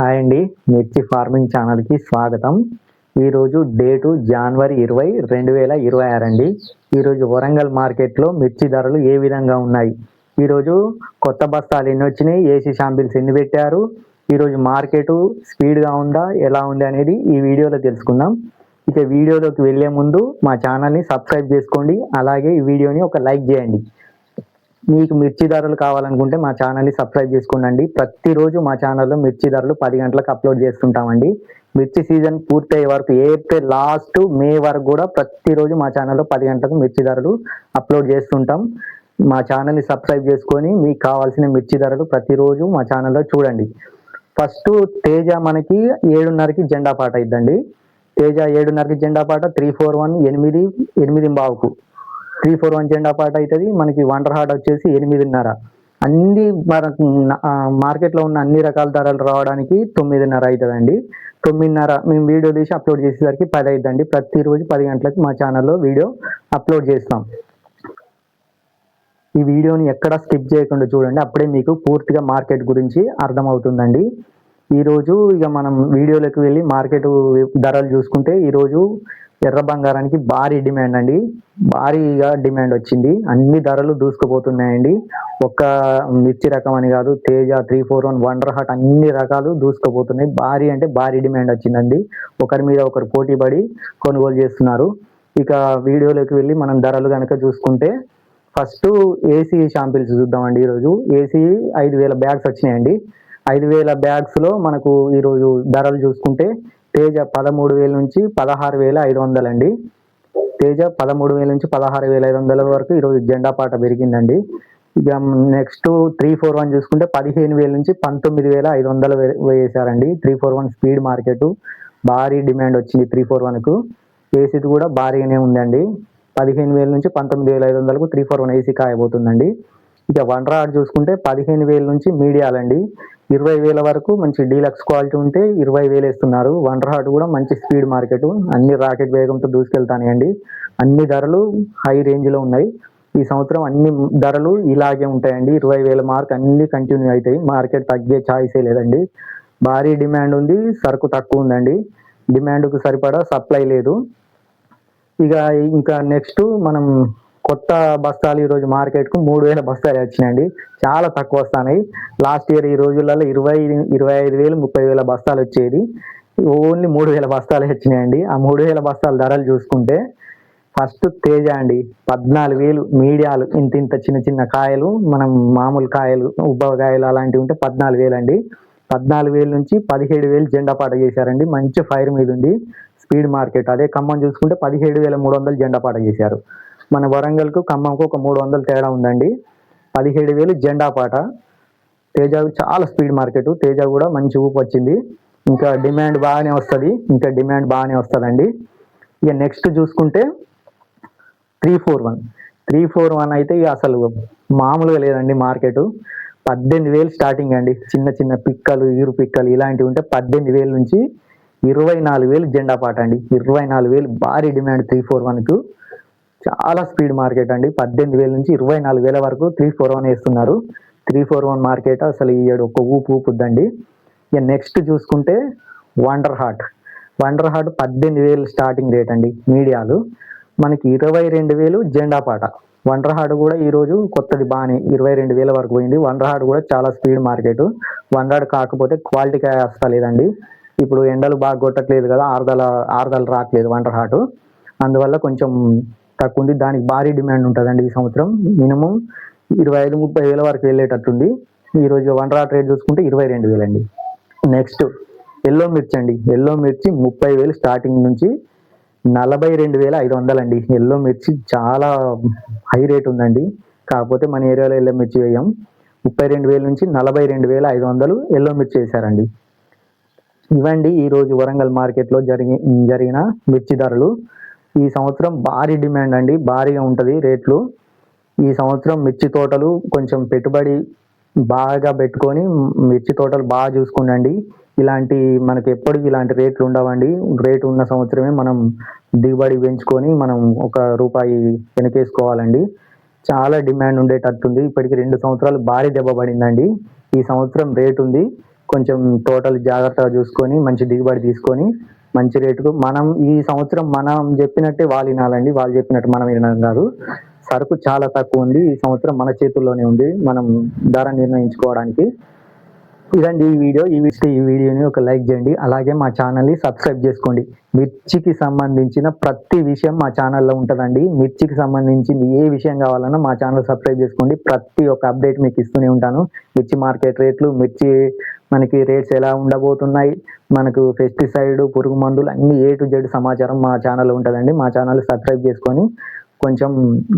Hi అండి మిర్చి farming ఛానల్కి స్వాగతం. ఈరోజు డేటు జనవరి ఇరవై రెండు వేల ఇరవై ఆరు అండి. ఈరోజు వరంగల్ మార్కెట్లో మిర్చి ధరలు ఏ విధంగా ఉన్నాయి? ఈరోజు కొత్త బస్తాలు ఎన్ని వచ్చినాయి ఏసీ షాంపిల్స్ ఎన్ని పెట్టారు ఈరోజు మార్కెట్ స్పీడ్గా ఉందా ఎలా ఉంది అనేది ఈ వీడియోలో తెలుసుకుందాం. ఇక వీడియోలోకి వెళ్ళే ముందు మా ఛానల్ని సబ్స్క్రైబ్ చేసుకోండి అలాగే ఈ వీడియోని ఒక లైక్ చేయండి. మీకు మిర్చి ధరలు కావాలనుకుంటే మా ఛానల్ని సబ్స్క్రైబ్ చేసుకోండి. ప్రతిరోజు మా ఛానల్లో మిర్చి ధరలు పది గంటలకు అప్లోడ్ చేస్తుంటామండి. మిర్చి సీజన్ పూర్తయ్యే వరకు ఏప్రిల్ లాస్ట్ మే వరకు కూడా ప్రతిరోజు మా ఛానల్లో పది గంటలకు మిర్చి ధరలు అప్లోడ్ చేస్తుంటాం. మా ఛానల్ని సబ్స్క్రైబ్ చేసుకొని మీకు కావాల్సిన మిర్చి ధరలు ప్రతిరోజు మా ఛానల్లో చూడండి. ఫస్ట్ తేజ మనకి ఏడున్నరకి జెండా పాట ఇద్దండి తేజ ఏడున్నరకి జెండా పాట త్రీ ఫోర్ వన్ ఎనిమిది ఎనిమిది బావుకు. త్రీ ఫోర్ వన్ జెండా పాట అవుతుంది. మనకి వండర్ హార్ట్ వచ్చేసి ఎనిమిదిన్నర. అన్ని మనకు మార్కెట్లో ఉన్న అన్ని రకాల ధరలు రావడానికి తొమ్మిదిన్నర అవుతుందండి. తొమ్మిదిన్నర మేము వీడియో తీసి అప్లోడ్ చేసేసరికి పది అవుతుందండి ప్రతిరోజు పది గంటలకు మా ఛానల్లో వీడియో అప్లోడ్ చేస్తాం. ఈ వీడియోని ఎక్కడ స్కిప్ చేయకుండా చూడండి. అప్పుడే మీకు పూర్తిగా మార్కెట్ గురించి అర్థమవుతుందండి. ఈరోజు ఇక మనం వీడియోలోకి వెళ్ళి మార్కెట్ ధరలు చూసుకుంటే ఈరోజు ఎర్ర బంగారానికి భారీ డిమాండ్ అండి. భారీగా డిమాండ్ వచ్చింది. అన్ని ధరలు దూసుకుపోతున్నాయండి. ఒక్క మిర్చి రకం అని కాదు Teja three four one wonder hot అన్ని రకాలు దూసుకుపోతున్నాయి. భారీ అంటే భారీ డిమాండ్ వచ్చిందండి. ఒకరి మీద ఒకరు పోటీ పడి కొనుగోలు చేస్తున్నారు. ఇక వీడియోలోకి వెళ్ళి మనం ధరలు కనుక చూసుకుంటే ఫస్ట్ ఏసీ షాంపిల్స్ చూద్దామండి ఈరోజు. ఏసీ ఐదు వేల బ్యాగ్స్ వచ్చినాయండి. ఐదు వేల బ్యాగ్స్లో మనకు ఈరోజు ధరలు చూసుకుంటే తేజ పదమూడు వేల నుంచి పదహారు వేల ఐదు వందలండి తేజ పదమూడు వేల నుంచి పదహారు వేల ఐదు వందల వరకు ఈరోజు జెండా పాట పెరిగిందండి. ఇక నెక్స్ట్ త్రీ ఫోర్ వన్ చూసుకుంటే పదిహేను వేల నుంచి పంతొమ్మిది వేల ఐదు వందలు వేసారండి. Three four one speed market. భారీ డిమాండ్ వచ్చింది త్రీ ఫోర్ వన్కు ఏసీది కూడా భారీగానే ఉందండి. పదిహేను వేల నుంచి పంతొమ్మిది వేల ఐదు వందలకు త్రీ ఫోర్ వన్ ఏసీ కాయబోతుందండి. ఇక వన్ రాడ్ చూసుకుంటే పదిహేను వేల నుంచి మీడియాలండి. ఇరవై వేల వరకు మంచి డీలక్స్ క్వాలిటీ ఉంటే ఇరవై వేలు వేస్తున్నారు. వండర్ హార్ట్ కూడా మంచి స్పీడ్ మార్కెట్. అన్ని రాకెట్ వేగంతో దూసుకెళ్తానండి అన్ని ధరలు హై రేంజ్లో ఉన్నాయి. ఈ సంవత్సరం అన్ని ధరలు ఇలాగే ఉంటాయండి. ఇరవై వేల మార్క్ అన్ని కంటిన్యూ అవుతాయి. మార్కెట్ తగ్గే ఛాయిసే లేదండి. భారీ డిమాండ్ ఉంది. సరుకు తక్కువ ఉందండి. డిమాండ్కు సరిపడా సప్లై లేదు. ఇక ఇంకా నెక్స్ట్ మనం కొత్త బస్తాలు ఈరోజు మార్కెట్కు మూడు వేల బస్తాలు వచ్చినాయండి. చాలా తక్కువ వస్తున్నాయి లాస్ట్ ఇయర్ ఈ రోజులలో ఇరవై ఇరవై ఐదు వేలు ముప్పై వేల బస్తాలు వచ్చేది. ఓన్లీ మూడు వేల బస్తాలు వచ్చినాయండి. ఆ మూడు వేల బస్తాల ధరలు చూసుకుంటే ఫస్ట్ తేజ అండి. పద్నాలుగు వేలు మీడియాలు ఇంత ఇంత చిన్న చిన్న కాయలు మనం మామూలు కాయలు ఉబ్బ కాయలు అలాంటివి ఉంటే పద్నాలుగు వేలు అండి. పద్నాలుగు వేలు నుంచి పదిహేడు వేలు జెండా పాట చేశారండి. మంచి ఫైర్ మీద ఉంది స్పీడ్ మార్కెట్. అదే ఖమ్మం చూసుకుంటే పదిహేడు వేల మూడు వందలు జెండా పాట చేశారు. మన వరంగల్కు ఖమ్మంకు ఒక మూడు వందలు తేడా ఉందండి. పదిహేడు వేలు జెండా పాట. తేజ చాలా స్పీడ్ మార్కెట్. తేజ కూడా మంచి ఊపు వచ్చింది. ఇంకా డిమాండ్ బాగానే వస్తుంది. ఇంకా డిమాండ్ బాగానే వస్తుందండి. ఇక నెక్స్ట్ చూసుకుంటే three four one. Three four one అయితే ఇక అసలు మామూలుగా లేదండి మార్కెట్. పద్దెనిమిది వేలు స్టార్టింగ్ అండి. చిన్న చిన్న పిక్కలు ఈరు పిక్కలు ఇలాంటివి ఉంటే పద్దెనిమిది వేలు నుంచి ఇరవై నాలుగు వేలు జెండా పాట అండి. ఇరవై నాలుగు వేలు భారీ డిమాండ్ త్రీ ఫోర్ వన్కు. చాలా స్పీడ్ మార్కెట్ అండి. పద్దెనిమిది వేల నుంచి ఇరవై నాలుగు వేల వరకు త్రీ ఫోర్ వన్ వేస్తున్నారు. త్రీ ఫోర్ వన్ మార్కెట్ అసలు ఈ ఏడు ఒక ఊపు ఊపుద్దండి. ఇక నెక్స్ట్ చూసుకుంటే వండర్ హార్ట్ వండర్ హార్ట్ పద్దెనిమిది వేలు స్టార్టింగ్ రేట్ అండి మీడియాలు. మనకి ఇరవై రెండు వేలు జెండా పాట. వండర్ హార్ట్ కూడా ఈరోజు కొత్తది బాగానే ఇరవై రెండు వేల వరకు పోయింది. వండర్ హార్ట్ కూడా చాలా స్పీడ్ మార్కెట్. వండర్ హార్ట్ కాకపోతే క్వాలిటీ కాయ వస్తలేదండి. ఇప్పుడు ఎండలు బాగా కొట్టట్లేదు కదా ఆరుదల ఆరుదల రావట్లేదు వండర్ హార్ట్ అందువల్ల కొంచెం తక్కువ ఉంది దానికి భారీ డిమాండ్ ఉంటుందండి ఈ సంవత్సరం. మినిమం ఇరవై ఐదు ముప్పై వేల వరకు వెళ్ళేటట్టుంది. ఈరోజు వన్ రాట్ రేట్ చూసుకుంటే ఇరవై రెండు వేలండి. నెక్స్ట్ ఎల్లో మిర్చి అండి. ఎల్లో మిర్చి ముప్పై వేలు స్టార్టింగ్ నుంచి నలభై రెండు వేల ఐదు వందలండి. ఎల్లో మిర్చి చాలా హై రేట్ ఉందండి. కాకపోతే మన ఏరియాలో ఎల్లో మిర్చి వేయం. ముప్పై రెండు వేల నుంచి నలభై రెండు వేల ఐదు వందలు ఎల్లో మిర్చి వేశారండి. ఇవండి ఈరోజు వరంగల్ మార్కెట్లో జరిగి జరిగిన మిర్చి ధరలు. ఈ సంవత్సరం భారీ డిమాండ్ అండి. భారీగా ఉంటుంది రేట్లు. ఈ సంవత్సరం మిర్చి తోటలు కొంచెం పెట్టుబడి బాగా పెట్టుకొని మిర్చి తోటలు బాగా చూసుకుండండి ఇలాంటి మనకి ఎప్పటికీ ఇలాంటి రేట్లు ఉండవండి. రేటు ఉన్న సంవత్సరమే మనం దిగుబడి పెంచుకొని మనం ఒక రూపాయి వెనకేసుకోవాలండి. చాలా డిమాండ్ ఉండేటట్టుంది. ఇప్పటికి రెండు సంవత్సరాలు భారీ దెబ్బ పడిందండి. ఈ సంవత్సరం రేటు ఉంది. కొంచెం టోటల్ జాగ్రత్తగా చూసుకొని మంచి దిగుబడి తీసుకొని మంచి రేటుకు. మనం ఈ సంవత్సరం మనం చెప్పినట్టే వాళ్ళు వినాలండి. వాళ్ళు చెప్పినట్టు మనం వినడం కాదు. సరుకు చాలా తక్కువ ఉంది. ఈ సంవత్సరం మన చేతుల్లోనే ఉంది. మనం ధర నిర్ణయించుకోవడానికి. ఇదండి ఈ వీడియో. ఈ ఈ వీడియోని ఒక లైక్ చేయండి. అలాగే మా ఛానల్ని సబ్స్క్రైబ్ చేసుకోండి. మిర్చికి సంబంధించిన ప్రతి విషయం మా ఛానల్లో ఉంటుందండి. మిర్చికి సంబంధించింది ఏ విషయం కావాలన్నా మా ఛానల్ సబ్స్క్రైబ్ చేసుకోండి. ప్రతి ఒక్క అప్డేట్ మీకు ఇస్తూనే ఉంటాను. మిర్చి మార్కెట్ రేట్లు మిర్చి మనకి రేట్స్ ఎలా ఉండబోతున్నాయి మనకు పెస్టిసైడ్ పురుగు మందులు అన్ని ఏ టు జెడ్ సమాచారం మా ఛానల్లో ఉంటుందండి. మా ఛానల్ సబ్స్క్రైబ్ చేసుకొని కొంచెం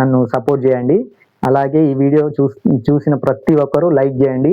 నన్ను సపోర్ట్ చేయండి. అలాగే ఈ వీడియో చూస్ చూసిన ప్రతి ఒక్కరూ లైక్ చేయండి.